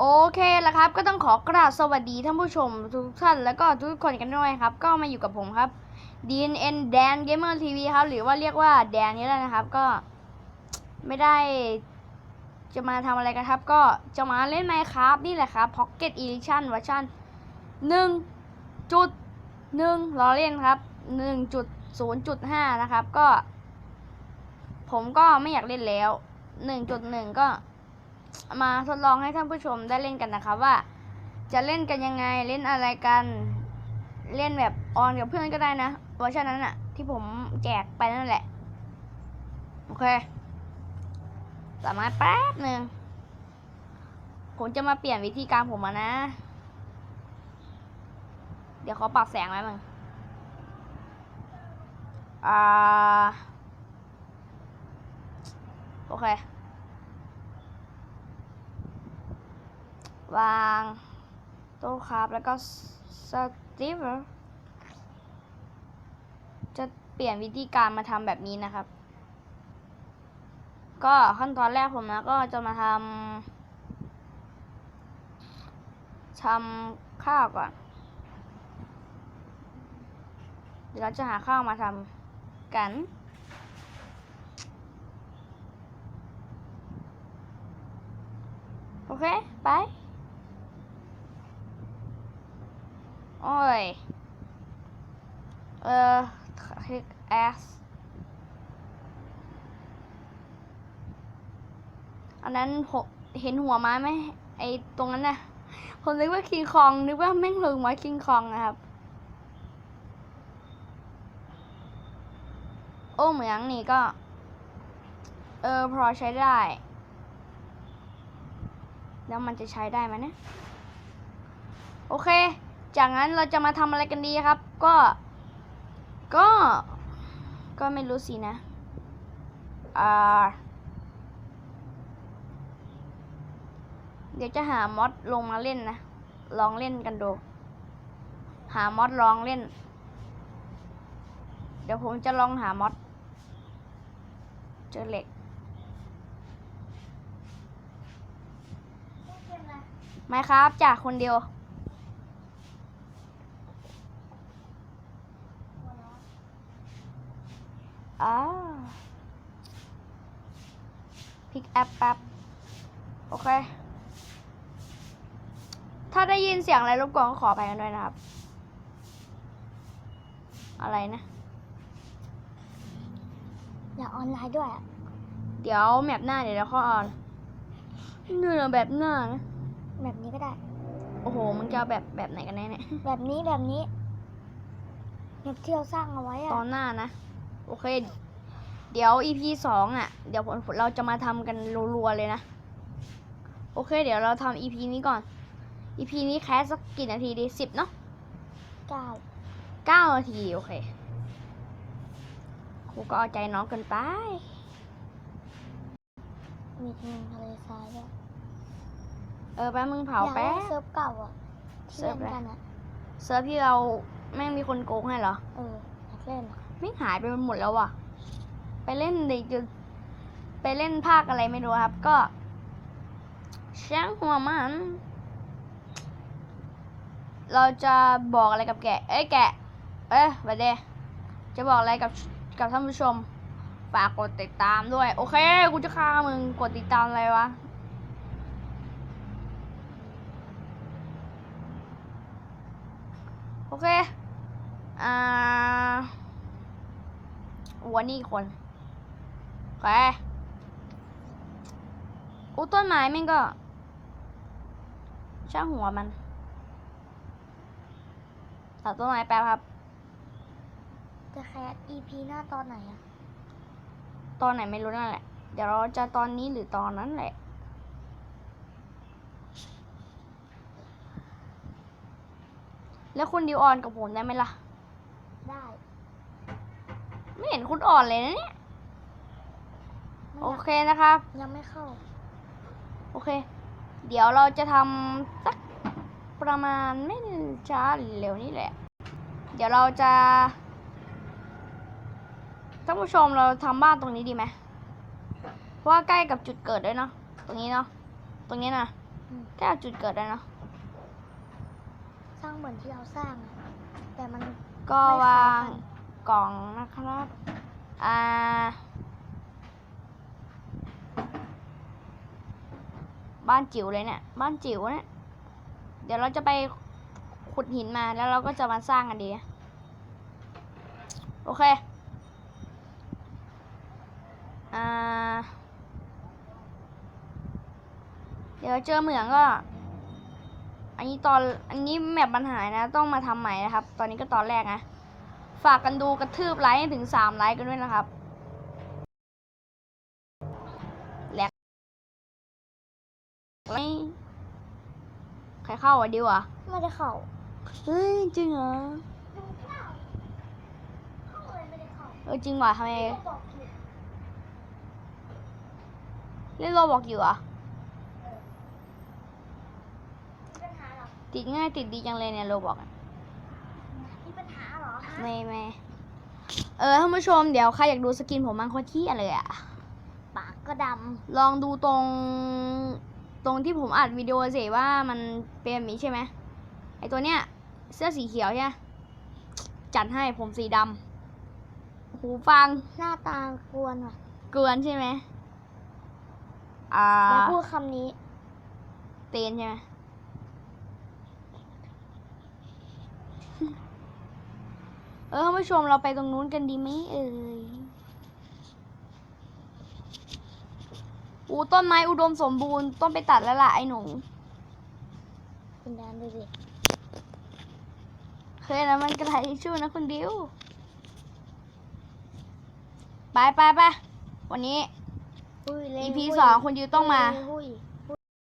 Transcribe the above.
โอเคแล้วครับ ก็ต้องขอกราบสวัสดีท่านผู้ชมทุกท่านแล้วก็ทุกคนกันด้วยครับ ก็มาอยู่กับผมครับ DNN Dan Gamer TV ครับ หรือว่าเรียกว่าแดนนี่แหละนะครับ ก็ไม่ได้ จะมาทำอะไรกันครับ ก็จะมาเล่น Minecraft นี่แหละครับ Pocket Edition เวอร์ชันหนึ่งจุดหนึ่งล้อเล่นครับหนึ่งจุดศูนย์จุดห้านะครับ ก็ ผมก็ไม่อยากเล่นแล้วหนึ่งจุดหนึ่งก็ มาทดลองให้ท่านผู้ชมได้เล่นกันนะครับว่า จะเล่นกันยังไงเล่นอะไรกัน เล่นแบบออนกับเพื่อนก็ได้นะเวอร์ชันนั้นอะที่ผมแจกไปนั่นแหละ โอเค สามารถแป๊บหนึ่งผมจะมาเปลี่ยนวิธีการผมมานะ เดี๋ยวเขาปรับแสงไว้มึงอ่า โอเค วางโต๊ะครับแล้วก็สตีฟจะเปลี่ยนวิธีการมาทำแบบนี้นะครับ ก็ขั้นตอนแรกผมนะก็จะมาทำทำข้าวก่อน เดี๋ยวเราจะหาข้าวมาทำกันโอเค ไป โอ้ย เออ click S อันนั้นเห็นหัวไม้ไหมไอตรงนั้นน่ะผมนึกว่าคิงคอง นึกว่าแม่งลงมาคิงคองนะครับ โอ้เหมืองนี่ก็ เออ พอใช้ได้ แล้วมันจะใช้ได้ไหมเนี่ยโอเค จากนั้นเราจะมาทำอะไรกันดีครับ ก็ ก็ ก็ไม่รู้สินะ อ่า เดี๋ยวจะหามอดลงมาเล่นนะ ลองเล่นกันดู หามอดลองเล่น เดี๋ยวผมจะลองหามอดเจอเหล็กไหมครับจากคนเดียว อ่าพิกแอปแป๊บโอเค ถ้าได้ยินเสียงอะไรรบกวนก็ขอไปกันด้วยนะครับ อะไรนะ อยากออนไลน์ด้วยอะเดี๋ยวแมปหน้าเดี๋ยวเราเข้าออนเนื้อแบบหน้านะแบบนี้ก็ได้ โอ้โห มึงจะเอาแบบแบบไหนกันแน่เนี่ย แบบนี้แบบนี้แบบที่เราสร้างเอาไว้อะตอนหน้านะ โอเค เดี๋ยว EP สองอะ เดี๋ยวผมเราจะมาทำกันรัวๆเลยนะ โอเค เดี๋ยวเราทำ EP นี้ก่อน EP นี้แค่สักกี่นาทีดีสิบเนาะเก้าเก้านาทีโอเคครูก็เอาใจน้องเกินไป มีหนึ่งทะเลทรายด้วยเออแป๊บมึงเผาอยากแป๊เล่นบเซิร์ฟเก่าอะที่เซิร์เล่ฟอะไรนกันอะเซิร์ฟที่เราแม่งมีคนโกงให้เหรอ เอออยากเล่นอะ ไม่หายไปหมดแล้วว่ะ ไปเล่นเด็กจะไปเล่นภาคอะไรไม่รู้ครับ ก็ช่างหัวมัน เราจะบอกอะไรกับแกะ เอ้ยแกะ เอ้ยไปเดจะบอกอะไรกับกับท่านผู้ชม ฝากกดติดตามด้วย โอเค กูจะฆ่ามึง กดติดตามอะไรวะโอเค อ่า วัวนี่คนโอเคอู้ต้นไม้แม่งก็ ช่างหัวมันตัดต้นไม้แป๊บครับ จะแคส EP หน้าตอนไหนอะตอนไหนไม่รู้นั่นแหละ เดี๋ยวเราจะตอนนี้หรือตอนนั้นแหละ แล้วคุณดิวออนกับผมได้ไหมล่ะได้ ไม่เห็นคุณอ่อนเลยนะเนี่ยไม่โออยากเคนะครับ ยังไม่เข้า โอเค เดี๋ยวเราจะทำสักประมาณไม่ช้าหรือเร็วนี่แหละ เดี๋ยวเราจะท่านผู้ชมเราทำบ้านตรงนี้ดีไหมเพราะว่าใกล้กับจุดเกิดด้วยเนาะ ตรงนี้เนาะ ตรงนี้นะอืมแค่เอาจุดเกิดได้เนาะ สร้างเหมือนที่เราสร้างอะแต่มันก็ไม่วาซ้ำง กล่องนะครับ อ่า บ้านจิ๋วเลยเนี่ย บ้านจิ๋วเนี่ย เดี๋ยวเราจะไปขุดหินมาแล้วเราก็จะมาสร้างกันดี โอเค อ่า เดี๋ยวเจอเหมืองก็อันนี้ตอนอันนี้แมปมันหายนะ ต้องมาทำใหม่นะครับ ตอนนี้ก็ตอนแรกนะ ฝากกันดูกระทืบไลค์ให้ถึงสามไลค์กันด้วยนะครับแหลกไม่ใครเข้าอะดิวอะไม่ได้เข้าเฮ้ยจริงเหรอเออจริงว่ะทำไมเล่นโรบอกอยู่อะติดง่ายติดดีจังเลยเนี่ยโรบอกอะ มีปัญหาเหรอ ไม่ไม่เออท่านผู้ชมเดี๋ยวใครอยากดูสกินผมมันโคตรเที่ยเลยอะปากก็ดลองดูตรง ตรงที่ผมอัดวิดีโอสิว่ามันเป็นแบบนี้ใช่ไหมไอตัวเนี้ย เสื้อสีเขียวใช่ไหมจัดให้ผมสีดำหูฟังำหน้าตากวนว่ะเกลือนใช่ไหมอ่าอย่าพูดคำนี้เตนใช่ไหมเออท่านผู้ชมเราไปตรงนู้นกันดีไหมเอ่ยอูต้นไม้อุดมสมบูรณ์ต้องไปตัดแล้วล่ะไอ้หนูคุณแดนดูดิเคยนะมันกระไรชื่อนะคุณดิวไปไปไปวันนี้หุ้ยเล่น EP หุ้ยสองคุณดิวต้องมาเล่นหุ้ย